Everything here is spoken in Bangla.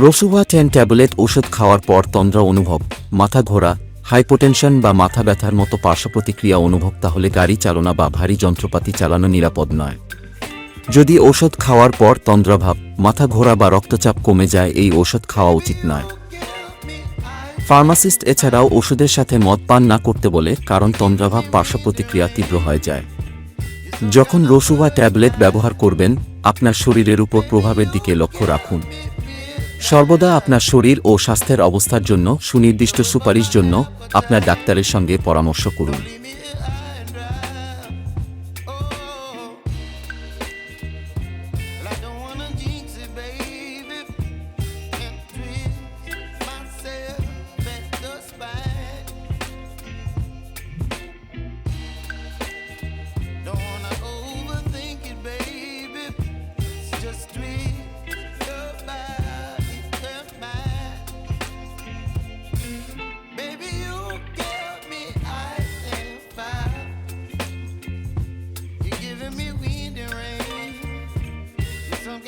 রসুভা টেন ট্যাবলেট ওষুধ খাওয়ার পর তন্দ্রা অনুভব, মাথা ঘোরা, হাইপোটেনশন বা মাথা ব্যথার মতো পার্শ্ব প্রতিক্রিয়া অনুভব, তাহলে গাড়ি চালনা বা ভারী যন্ত্রপাতি চালানো নিরাপদ নয়। যদি ওষুধ খাওয়ার পর তন্দ্রাভাব মাথা ঘোরা বা রক্তচাপ কমে যায়, এই ওষুধ খাওয়া উচিত নয়। ফার্মাসিস্ট এছাড়াও ওষুধের সাথে মদ পান না করতে বলে, কারণ তন্দ্রাভাব পার্শ্ব প্রতিক্রিয়া তীব্র হয়ে যায়। যখন রসুভা ট্যাবলেট ব্যবহার করবেন, আপনার শরীরের উপর প্রভাবের দিকে লক্ষ্য রাখুন। সর্বদা আপনার শরীর ও স্বাস্থ্যের অবস্থার জন্য, সুনির্দিষ্ট সুপারিশ জন্য আপনার ডাক্তারের সঙ্গে পরামর্শ করুন।